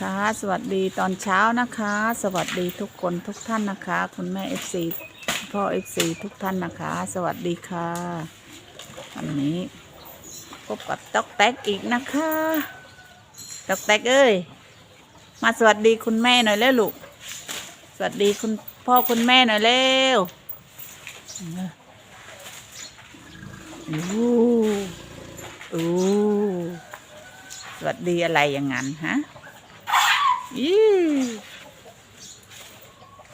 ค่ะ สวัสดีตอนเช้านะคะ สวัสดีทุกคนทุกท่านนะคะ คุณแม่เอฟซีพ่อเอฟซีทุกท่านนะคะ สวัสดีค่ะวันนี้พบกับต๊อกแตกอีกนะคะต๊อกแตกเอ้ยมาสวัสดีคุณแม่หน่อยเร็วลูกสวัสดีคุณพ่อคุณแม่หน่อยเร็วอู้อู้สวัสดีอะไรอย่างนั้นฮะ อี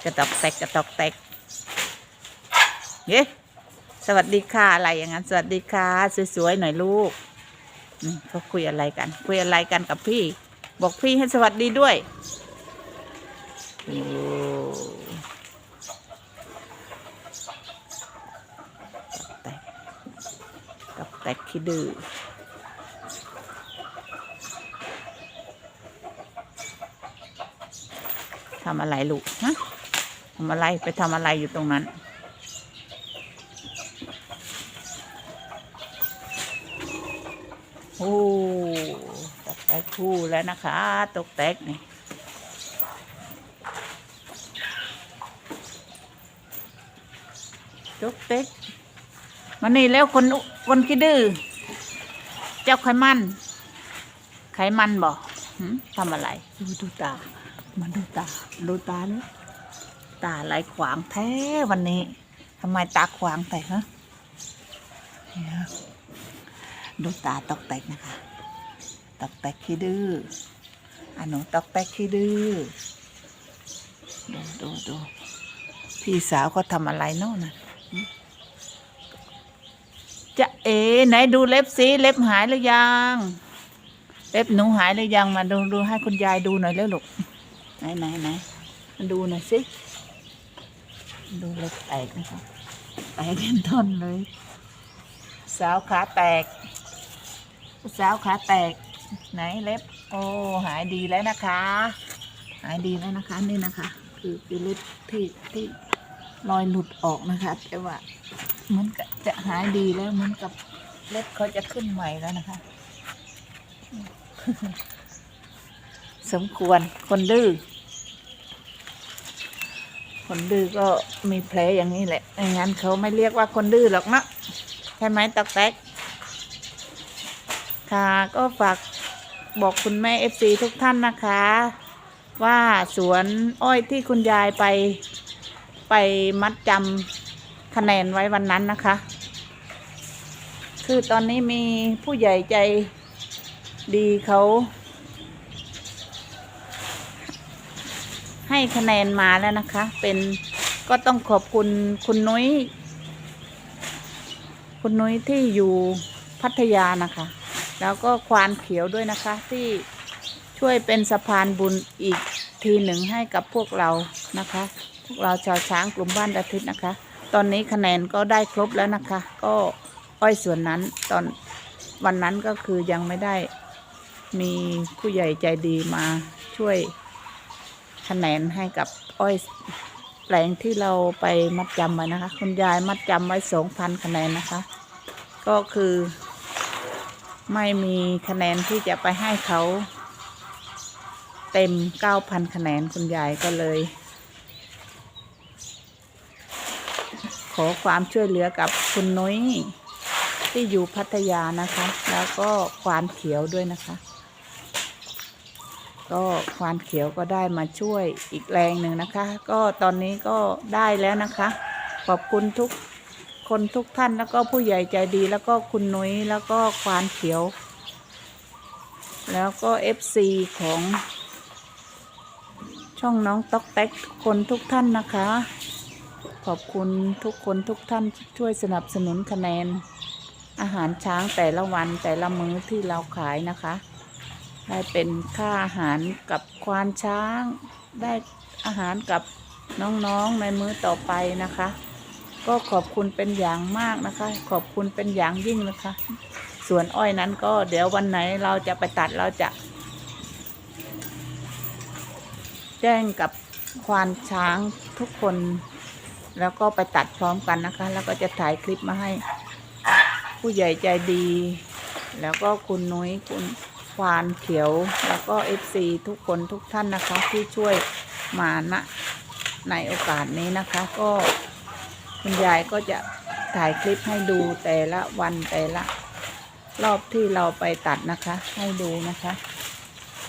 กระตอกแตกกระตอกแตกเย้สวัสดีค่ะอะไรอย่างนั้นสวัสดีค่ะสวยๆหน่อยลูกนี่เขาคุยอะไรกัน คุยอะไรกันกับพี่ บอกพี่ให้สวัสดีด้วยโอ้ตอกแตกตอกแตกขี้ดื้อ ทำอะไรลูกฮะทำอะไรไปทำอะไรอยู่ตรงนั้น โอ้ตกแตกคู่แล้วนะคะ ตกแตกนี่ตกแตกมานี่แล้วคนคนคิดดื้อเจ้าไขมัน ไขมันบอกทำอะไร ดูดูตา มาดูตา ดูตาเนี่ยตาไหลขวางแท้วันนี้ทำไมตาขวางแต่ฮะนี่ยดูตาตอกแตกนะคะ ตอกแตกขี้ดื้ออันหนูตอกแตกขี้ดื้อดูดูดูพี่สาวเขาทำอะไรโน่นนะจะเอ๋ไหนดูเล็บสิเล็บหายหรือยัง เล็บหนูหายหรือยังมาดูดูให้คุณยายดูหน่อยแล้วลูก ไหนไหนไหนมาดูหน่อยสิ ดูเล็บแตกนะคะแตกเป็นท่อนเลย สาวขาแตก สาวขาแตก ไหนเล็บ โอ้หายดีแล้วนะคะ หายดีแล้วนะคะนี่นะคะ คือคือเล็บที่ที่รอยหลุดออกนะคะแต่ว่าเหมือนกับจะหายดีแล้วเหมือนกับเล็บเขาจะขึ้นใหม่แล้วนะคะ สมควรคนดื้อ คนดื้อก็มีแผลอย่างนี้แหละไม่งั้นเขาไม่เรียกว่าคนดื้อหรอกนะใช่ไหมตอกแตกค่ะ ก็ฝากบอกคุณแม่เอฟซีทุกท่านนะคะ ว่าสวนอ้อยที่คุณยายไปไปมัดจำคะแนนไว้วันนั้นนะคะ คือตอนนี้มีผู้ใหญ่ใจดีเขา ให้คะแนนมาแล้วนะคะ เป็นก็ต้องขอบคุณคุณนุ้ย คุณนุ้ยที่อยู่พัทยานะคะ แล้วก็ควานเขียวด้วยนะคะ ที่ช่วยเป็นสะพานบุญอีกทีหนึ่งให้กับพวกเรานะคะ พวกเราชาวช้างกลุ่มบ้านอาทิตย์นะคะ ตอนนี้คะแนนก็ได้ครบแล้วนะคะ ก็อ้อยส่วนนั้นตอนวันนั้นก็คือยังไม่ได้มีผู้ใหญ่ใจดีมาช่วย คะแนนให้กับอ้อยแปลงที่เราไปมัดจำไว้นะคะ คุณยายมัดจำไว้สองพันคะแนนนะคะ ก็คือ ไม่มีคะแนนที่จะไปให้เขา เต็มเก้าพันคะแนนคุณยายก็เลย ขอความช่วยเหลือกับคุณนุ้ยที่อยู่พัทยานะคะ แล้วก็ควานเขียวด้วยนะคะ ก็ควานเขียวก็ได้มาช่วยอีกแรงหนึ่งนะคะ ก็ตอนนี้ก็ได้แล้วนะคะ ขอบคุณทุกคนทุกท่านแล้วก็ผู้ใหญ่ใจดีแล้วก็คุณนุ้ยแล้วก็ควานเขียว แล้วก็เอฟซีของ ช่องน้องต๊อกแต๊กคนทุกท่านนะคะ ขอบคุณทุกคนทุกท่านช่วยสนับสนุนคะแนน อาหารช้างแต่ละวันแต่ละมื้อที่เราขายนะคะ ได้เป็นค่าอาหารกับควานช้าง ได้อาหารกับน้องๆในมื้อต่อไปนะคะ ก็ขอบคุณเป็นอย่างมากนะคะ ขอบคุณเป็นอย่างยิ่งนะคะ ส่วนอ้อยนั้นก็เดี๋ยววันไหนเราจะไปตัดเราจะ แจ้งกับควานช้างทุกคน แล้วก็ไปตัดพร้อมกันนะคะ แล้วก็จะถ่ายคลิปมาให้ ผู้ใหญ่ใจดี แล้วก็คุณนุ้ยคุณ ควานเขียวแล้วก็เอฟซีทุกคนทุกท่านนะคะที่ช่วยมาณะในโอกาสนี้นะคะก็คุณยายก็จะถ่ายคลิปให้ดูแต่ละวันแต่ละ รอบที่เราไปตัดนะคะ ให้ดูนะคะ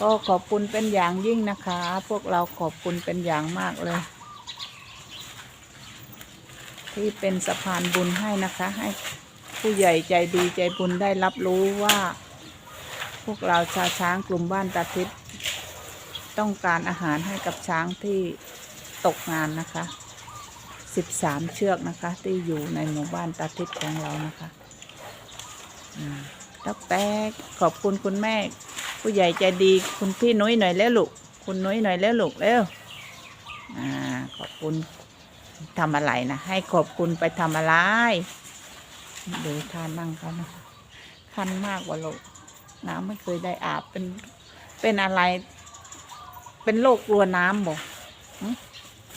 ก็ขอบคุณเป็นอย่างยิ่งนะคะ พวกเราขอบคุณเป็นอย่างมากเลย ที่เป็นสะพานบุญให้นะคะ ให้ผู้ใหญ่ใจดีใจบุญได้รับรู้ว่า พวกเราชาวช้างกลุ่มบ้านตาทิศต้องการอาหารให้กับช้างที่ตกงานนะคะ 13 เชือกนะคะ ที่อยู่ในหมู่บ้านตาทิศของเรานะคะอืมดอกแตกขอบคุณคุณแม่ ผู้ใหญ่ใจดีคุณพี่นุ้ยหน่อยแล้วลูกคุณนุ้ยหน่อยแล้วลูกเร็วอ่าขอบคุณทำอะไรนะ ให้ขอบคุณไปทำอะไรดูทานนั่งเขานคะคันมากกว่าลูก น้ำไม่เคยได้อาบเป็นเป็นอะไร เป็นโรคกลัวน้ำบอก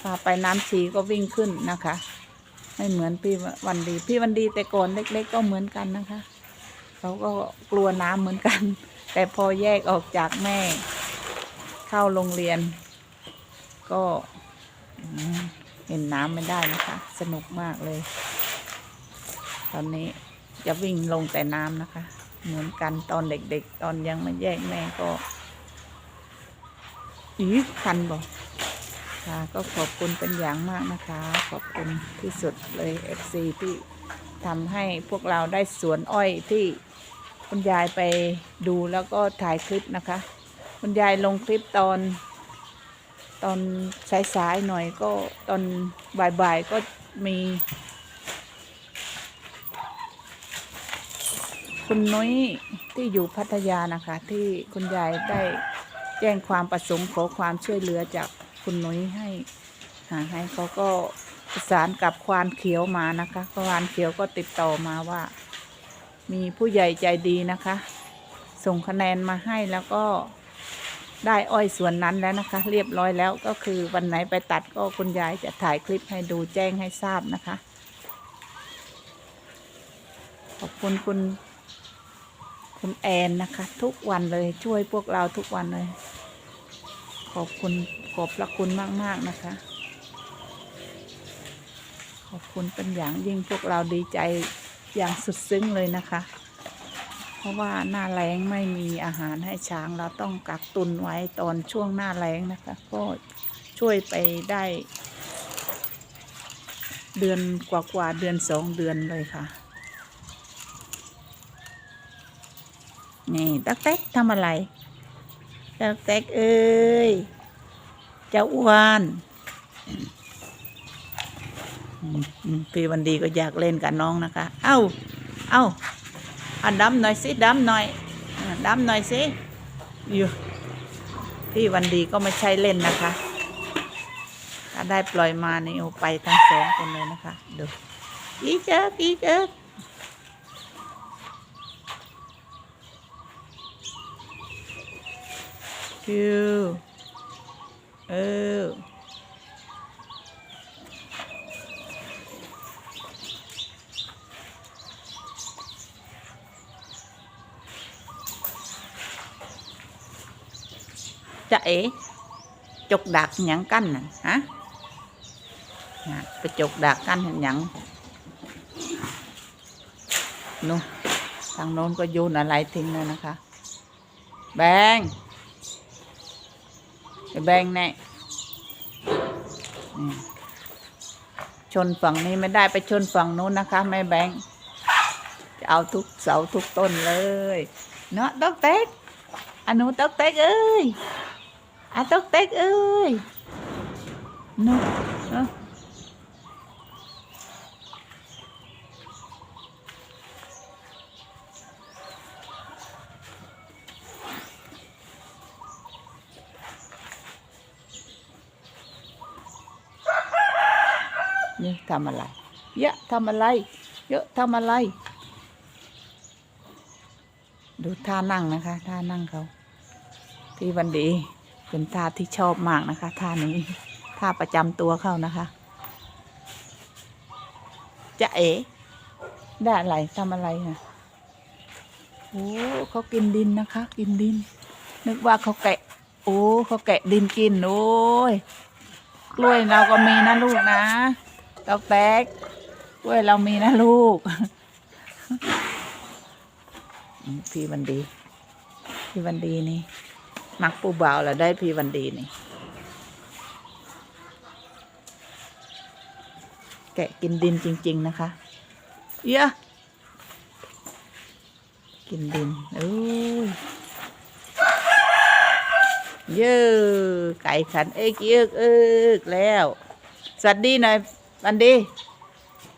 พาไปน้ำชีก็วิ่งขึ้นนะคะ ไม่เหมือนพี่วันดี พี่วันดีแต่ก่อนเล็ก ๆ ก็เหมือนกันนะคะเขาก็กลัวน้ำเหมือนกัน แต่พอแยกออกจากแม่ เข้าโรงเรียน ก็เห็นน้ำไม่ได้นะคะ สนุกมากเลย ตอนนี้จะวิ่งลงแต่น้ำนะคะ เหมือนกันตอนเด็กๆ ตอนยังไม่แยกแม่ก็อีคันบอกค่ะก็ขอบคุณเป็นอย่างมากนะคะ ขอบคุณที่สุดเลย FC ที่ทำให้พวกเราได้สวนอ้อยที่คุณยายไปดูแล้วก็ถ่ายคลิปนะคะ คุณยายลงคลิปตอน ตอนสายๆหน่อยก็ตอนบ่ายๆก็มี คุณนุ้ยที่อยู่พัทยานะคะ ที่คุณยายได้แจ้งความประสงค์ขอความช่วยเหลือจากคุณนุ้ยให้หาให้เขาก็ประสานกับควานเขียวมานะคะควานเขียวก็ติดต่อมาว่า มีผู้ใหญ่ใจดีนะคะ ส่งคะแนนมาให้แล้วก็ได้อ้อยส่วนนั้นแล้วนะคะ เรียบร้อยแล้วก็คือวันไหนไปตัดก็คุณยายจะถ่ายคลิปให้ดูแจ้งให้ทราบนะคะ ขอบคุณคุณ คุณแอนนะคะ ทุกวันเลยช่วยพวกเราทุกวันเลย ขอบคุณขอบพระคุณมาก ๆ นะคะ ขอบคุณเป็นอย่างยิ่งพวกเราดีใจอย่างสุดซึ้งเลยนะคะ เพราะว่าหน้าแล้งไม่มีอาหารให้ช้างเราต้องกักตุนไว้ตอนช่วงหน้าแล้งนะคะ ก็ช่วยไปได้ เดือนกว่าๆเดือนสองเดือนเลยค่ะ นี่ตักเต็กทำอะไรตักเต็กเอ้ยเจ้าอ้วนพี่วันดีก็อยากเล่นกับน้องนะคะ เอ้า เอ้าอะดำหน่อยสิดำหน่อยดำหน่อยสิอยู่พี่วันดีก็ไม่ใช่เล่นนะคะถ้าได้ปล่อยมานี่โอ้ไปทั้งสองคนเลยนะคะดูอีเจ๊กอีเจ๊ก คิวเออจะเอ๋จกดักหยังกันน่ะฮะไปจกดักกันเห็นหยังนู่นทางโน้นก็โยนอะไรทิ้งแล้วนะคะ แบง จะแบ่งแน่ชนฝั่งนี้ไม่ได้ไปชนฝั่งนู้นนะคะแม่แบงจะเอาทุกเสาทุกต้นเลย เนาะต๊อกเต็กอันนู้ต๊อกเต็กเอ้ยอะต๊อกเต็กเอ้ยเน นี่ทำอะไร เยอะทำอะไร เยอะทำอะไร ดูท่านั่งนะคะ ท่านั่งเขาพี่วันดีเป็นท่าที่ชอบมากนะคะ ท่านี้ท่าประจำตัวเขานะคะจะเอ๋ได้อะไรทำอะไรนะโอ้เขากินดินนะคะ กินดิน นึกว่าเขาแกะ โอ้เขาแกะดินกินโอ้ยกล้วยเราก็มีนะลูกนะ ตอกแตกกล้วยเรามีนะลูกพี่วันดี พี่วันดีนี่ มักปูเบาแล้วได้พี่วันดีนี่ แกะกินดินจริง ๆ นะคะเยอะกินดินโอ้ยเยอะไก่ขันเอ้กเอิกเอิกแล้ว สวัสดีหน่อย วันดี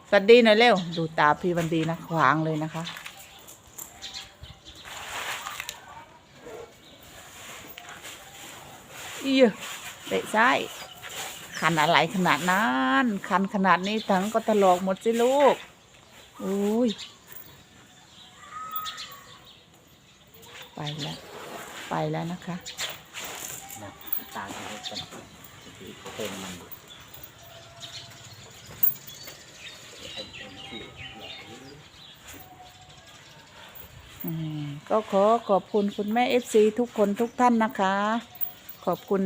สวัสดีหน่อยเร็ว ดูตาพี่วันดีนะ ขวางเลยนะคะ อียเตะซ้ายคันอะไรขนาดนั้นคันขนาดนี้ทั้งก็ถลอกหมดสิลูกอุ้ยไปแล้ว ไปแล้วนะคะนะตาจะให้เป็นสีโครงมันให้เป็นสี อืมก็ขอขอบคุณคุณแม่เอฟซีทุกคนทุกท่านนะคะ ขอบคุณ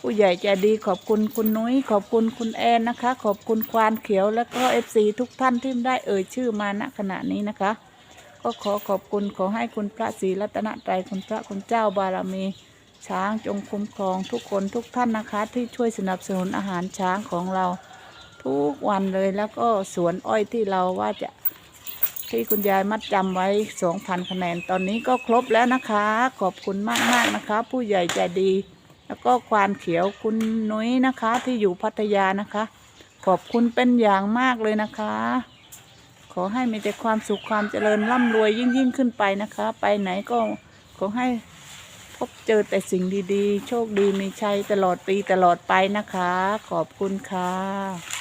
ผู้ใหญ่ใจดี ขอบคุณคุณนุ้ย ขอบคุณคุณแอนนะคะ ขอบคุณควานเขียวแล้วก็เอฟซีทุกท่านที่ได้เอ่ยชื่อมาณขณะนี้นะคะ ก็ขอขอบคุณขอให้คุณพระศรีรัตนตรัยคุณพระคุณเจ้าบารมี ช้างจงคุ้มครองทุกคนทุกท่านนะคะ ที่ช่วยสนับสนุนอาหารช้างของเรา ทุกวันเลยแล้วก็สวนอ้อยที่เราว่าจะที่คุณยายมัดจำไว้ 2,000 คะแนน ตอนนี้ก็ครบแล้วนะคะ ขอบคุณมาก ๆ นะคะ ผู้ใหญ่ใจดี แล้วก็ควานเขียวคุณนุ้ยนะคะ ที่อยู่พัทยานะคะ ขอบคุณเป็นอย่างมากเลยนะคะ ขอให้มีแต่ความสุขความเจริญร่ำรวยยิ่งยิ่งขึ้นไปนะคะ ไปไหนก็ขอให้พบเจอแต่สิ่งดีๆ โชคดีมีชัยตลอดปีตลอดไปนะคะ ขอบคุณค่ะ